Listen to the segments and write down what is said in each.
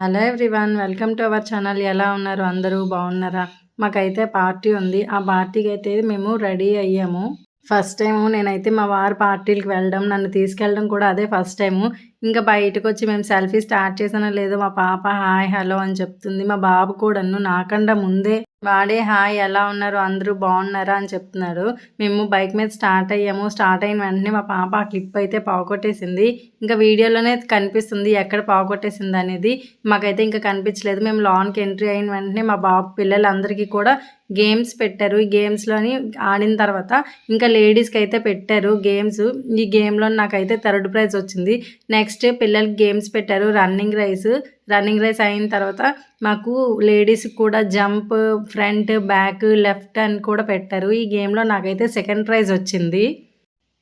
Hello everyone welcome to our channel. ఎలా ఉన్నారు? అందరూ బాగున్నారా? మాకైతే పార్టీ ఉంది. ఆ పార్టీకి అయితే మేము రెడీ అయ్యాము. ఫస్ట్ టైము నేనైతే మా వారు పార్టీలకు వెళ్ళడం నన్ను తీసుకెళ్ళడం కూడా అదే ఫస్ట్ టైము. ఇంకా బయటకు వచ్చి మేము సెల్ఫీ స్టార్ట్ చేసానో లేదో మా పాప హాయ్ హలో అని చెప్తుంది. మా బాబు కూడాను నాకన్నా ముందే వాడే హాయ్ ఎలా ఉన్నారు? అందరూ బాగున్నారా? అని చెప్తున్నాడు. మేము బైక్ మీద స్టార్ట్ అయ్యాము. స్టార్ట్ అయిన వెంటనే మా పాప ఆ క్లిప్ అయితే పావుకొట్టేసింది ఇంకా వీడియోలోనే కనిపిస్తుంది ఎక్కడ పావుకొట్టేసింది అనేది. మాకైతే ఇంకా కనిపించలేదు. మేము లాన్కి ఎంట్రీ అయిన వెంటనే మా బాబు పిల్లలందరికీ కూడా గేమ్స్ పెట్టారు. ఈ గేమ్స్లోని ఆడిన తర్వాత ఇంకా లేడీస్కి అయితే పెట్టారు గేమ్స్. ఈ గేమ్లో నాకైతే థర్డ్ ప్రైజ్ వచ్చింది. నెక్స్ట్ పిల్లలకి గేమ్స్ పెట్టారు రన్నింగ్ రైస్. రన్నింగ్ రేస్ అయిన తర్వాత మాకు లేడీస్కి కూడా జంప్ ఫ్రంట్ బ్యాక్ లెఫ్ట్ అని కూడా పెట్టారు. ఈ గేమ్లో నాకైతే సెకండ్ ప్రైజ్ వచ్చింది.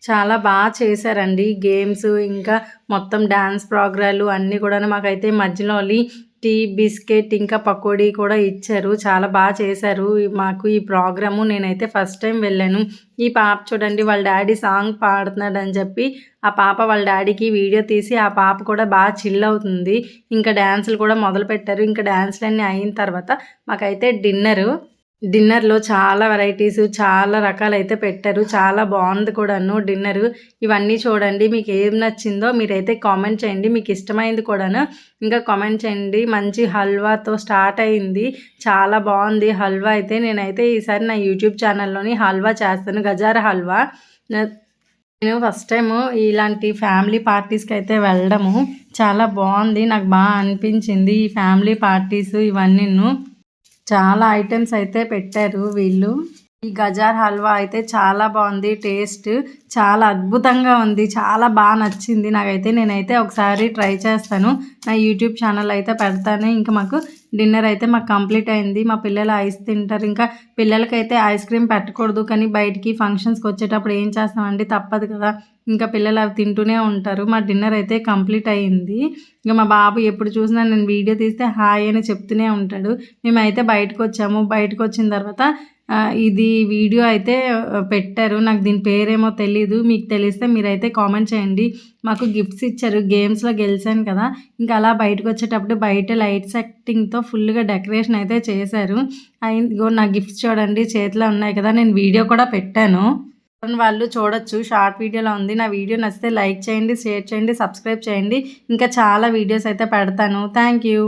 చాలా బాగా చేశారండి గేమ్స్. ఇంకా మొత్తం డ్యాన్స్ ప్రోగ్రాలు అన్నీ కూడా మాకైతే మధ్యలో టీ బిస్కెట్ ఇంకా పకోడీ కూడా ఇచ్చారు. చాలా బాగా చేశారు. మాకు ఈ ప్రోగ్రాము నేనైతే ఫస్ట్ టైం వెళ్ళాను. ఈ పాప చూడండి వాళ్ళ డాడీ సాంగ్ పాడుతున్నాడు అని చెప్పి ఆ పాప వాళ్ళ డాడీకి వీడియో తీసి ఆ పాప కూడా బాగా చిల్ అవుతుంది. ఇంకా డ్యాన్సులు కూడా మొదలు పెట్టారు ఇంకా డ్యాన్సులన్నీ అయిన తర్వాత మాకైతే డిన్నరు. డిన్నర్లో చాలా వెరైటీస్ చాలా రకాలు అయితే పెట్టారు. చాలా బాగుంది కూడాను డిన్నర్. ఇవన్నీ చూడండి మీకు ఏం నచ్చిందో మీరైతే కామెంట్ చేయండి. మీకు ఇష్టమైంది కూడాను ఇంకా కామెంట్ చేయండి. మంచి హల్వాతో స్టార్ట్ అయింది. చాలా బాగుంది హల్వా అయితే. నేనైతే ఈసారి నా యూట్యూబ్ ఛానల్లోని హల్వా చేస్తాను. గజార హల్వా. నేను ఫస్ట్ టైము ఇలాంటి ఫ్యామిలీ పార్టీస్కి అయితే వెళ్ళడము. చాలా బాగుంది. నాకు బాగా అనిపించింది ఈ ఫ్యామిలీ పార్టీస్ ఇవన్నీ చాలా ఐటమ్స్ అయితే పెట్టారు వీళ్ళు. ఈ గజార్ హల్వా అయితే చాలా బాగుంది టేస్ట్ చాలా అద్భుతంగా ఉంది చాలా బాగా నచ్చింది. నాకైతే నేనైతే ఒకసారి ట్రై చేస్తాను. నా యూట్యూబ్ ఛానల్ అయితే పెడతాను. ఇంకా మాకు డిన్నర్ అయితే మాకు కంప్లీట్ అయింది. మా పిల్లలు ఐస్ తింటారు. ఇంకా పిల్లలకైతే ఐస్ క్రీమ్ పెట్టకూడదు. కానీ బయటికి ఫంక్షన్స్కి వచ్చేటప్పుడు ఏం చేస్తామండి? తప్పదు కదా. ఇంకా పిల్లలు అవి తింటూనే ఉంటారు. మా డిన్నర్ అయితే కంప్లీట్ అయ్యింది ఇంకా మా బాబు ఎప్పుడు చూసినా నేను వీడియో తీస్తే హాయ్ అని చెప్తూనే ఉంటాడు. మేమైతే బయటకు వచ్చాము. బయటకు వచ్చిన తర్వాత ఇది వీడియో అయితే పెట్టారు. నాకు దీని పేరేమో తెలీదు. మీకు తెలిస్తే మీరైతే కామెంట్ చేయండి. మాకు గిఫ్ట్స్ ఇచ్చారు. గేమ్స్లో గెలిచాను కదా. ఇంకా అలా బయటకు వచ్చేటప్పుడు బయట లైట్ సెట్టింగ్తో ఫుల్గా డెకరేషన్ అయితే చేశారు. ఇగో నా గిఫ్ట్స్ చూడండి. చేతిలో ఉన్నాయి కదా. నేను వీడియో కూడా పెట్టాను. వాళ్ళు చూడొచ్చు. షార్ట్ వీడియోలో ఉంది. నా వీడియో నచ్చితే లైక్ చేయండి షేర్ చేయండి సబ్స్క్రైబ్ చేయండి. ఇంకా చాలా వీడియోస్ అయితే పెడతాను. Thank you